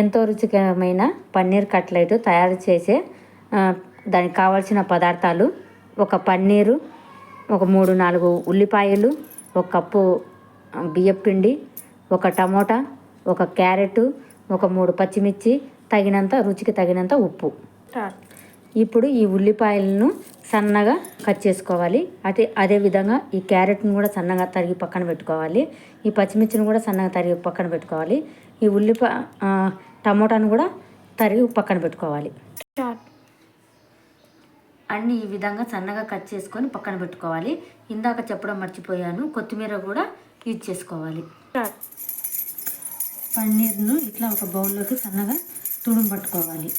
ఎంతో రుచికరమైన పన్నీర్ కట్లెట్ తయారు చేసే దానికి కావాల్సిన పదార్థాలు ఒక పన్నీరు ఒక మూడు నాలుగు ఉల్లిపాయలు ఒక కప్పు బియ్యపిండి ఒక టమోటా ఒక క్యారెట్ ఒక మూడు పచ్చిమిర్చి తగినంత రుచికి తగినంత ఉప్పు. ఇప్పుడు ఈ ఉల్లిపాయలను సన్నగా కట్ చేసుకోవాలి. అదే అదేవిధంగా ఈ క్యారెట్ని కూడా సన్నగా తరిగి పక్కన పెట్టుకోవాలి. ఈ పచ్చిమిర్చిని కూడా సన్నగా తరిగి పక్కన పెట్టుకోవాలి. ఈ ఉల్లిపా టమోటాను కూడా తరిగి పక్కన పెట్టుకోవాలి. అన్నీ ఈ విధంగా సన్నగా కట్ చేసుకొని పక్కన పెట్టుకోవాలి. ఇందాక చెప్పడం మర్చిపోయాను. కొత్తిమీర కూడా యూజ్ చేసుకోవాలి. పన్నీర్ను ఇట్లా ఒక బౌల్లోకి సన్నగా తుడుము పట్టుకోవాలి.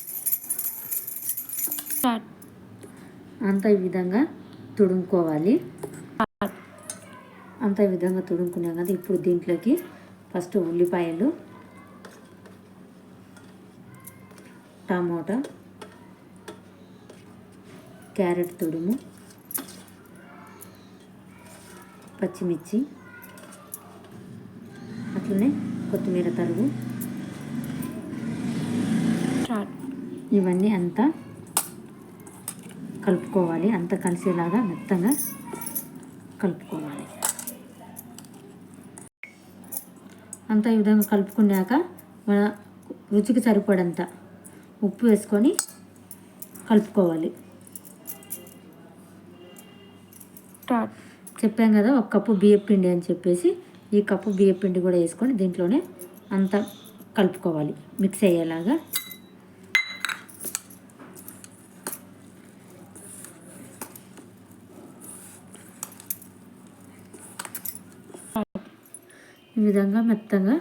అంత ఈ విధంగా తుడుముకోవాలి. అంత ఈ విధంగా తుడుముకున్నాం కదా ఇప్పుడు దీంట్లోకి ఫస్ట్ ఉల్లిపాయలు టమోటా క్యారెట్ తుడుము పచ్చిమిర్చి అట్లనే కొత్తిమీర తరుగు. ఇవన్నీ అంతా కలుపుకోవాలి. అంత కలిసేలాగా మెత్తగా కలుపుకోవాలి. అంతా ఈ విధంగా కలుపుకున్నాక మన రుచికి సరిపడంత ఉప్పు వేసుకొని కలుపుకోవాలి. చెప్పాం కదా ఒక కప్పు బియ్యం పిండి అని చెప్పేసి ఈ కప్పు బియ్యం పిండి కూడా వేసుకొని దీంట్లోనే అంతా కలుపుకోవాలి. మిక్స్ అయ్యేలాగా. ఈ విధంగా మెత్తగా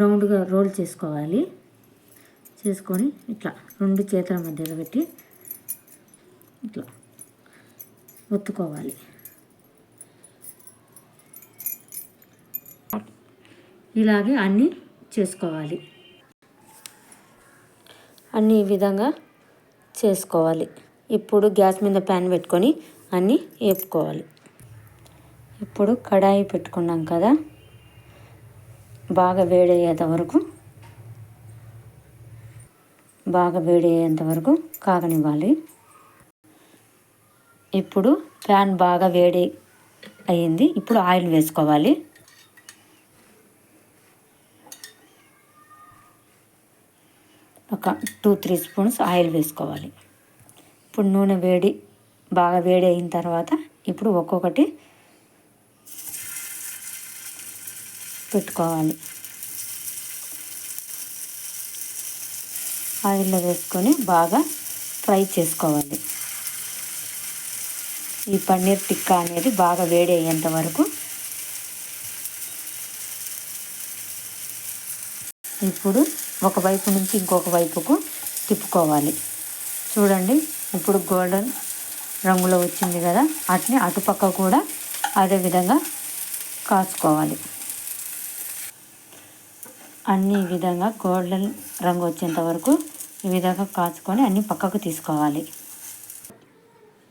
రౌండ్గా రోల్ చేసుకోవాలి. చేసుకొని ఇట్లా రెండు చేతుల మధ్యలో పెట్టి ఇట్లా ఒత్తుకోవాలి. ఇలాగే అన్నీ చేసుకోవాలి. అన్నీ ఈ విధంగా చేసుకోవాలి. ఇప్పుడు గ్యాస్ మీద ప్యాన్ పెట్టుకొని అన్నీ వేపుకోవాలి ఇప్పుడు కడాయి పెట్టుకున్నాం కదా బాగా వేడయ్యేంత వరకు బాగా వేడయ్యేంత వరకు కాగనివ్వాలి. ఇప్పుడు ప్యాన్ బాగా వేడి అయ్యింది. ఇప్పుడు ఆయిల్ వేసుకోవాలి. ఒక టూ త్రీ స్పూన్స్ ఆయిల్ వేసుకోవాలి. ఇప్పుడు నూనె వేడి బాగా వేడి అయిన తర్వాత ఇప్పుడు ఒక్కొక్కటి పెట్టుకోవాలి. ఆయిల్లో వేసుకొని బాగా ఫ్రై చేసుకోవాలి. ఈ పన్నీర్ టిక్కా అనేది బాగా వేడి అయ్యేంత వరకు ఇప్పుడు ఒక వైపు నుంచి ఇంకొక వైపుకు తిప్పుకోవాలి. చూడండి ఇప్పుడు గోల్డెన్ రంగులో వచ్చింది కదా అట్ని అటుపక్క కూడా అదే విధంగా కాచుకోవాలి. అన్ని విధంగా గోల్డెన్ రంగు వచ్చేంత వరకు ఈ విధంగా కాచుకొని అన్ని పక్కకు తీసుకోవాలి.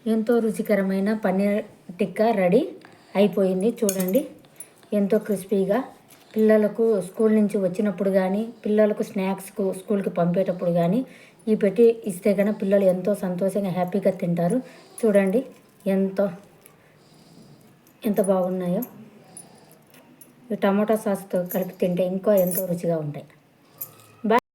ఎంతో రుచికరమైన పన్నీర్ టిక్కా రెడీ అయిపోయింది. చూడండి ఎంతో క్రిస్పీగా. పిల్లలకు స్కూల్ నుంచి వచ్చినప్పుడు కానీ పిల్లలకు స్నాక్స్కు స్కూల్కి పంపేటప్పుడు కానీ ఈ పెట్టి ఇస్తే కనుక పిల్లలు ఎంతో సంతోషంగా హ్యాపీగా తింటారు. చూడండి ఎంతో ఎంత బాగున్నాయో. ఈ టమాటా సాస్తో కలిపి తింటే ఇంకా ఎంతో రుచిగా ఉంటాయి.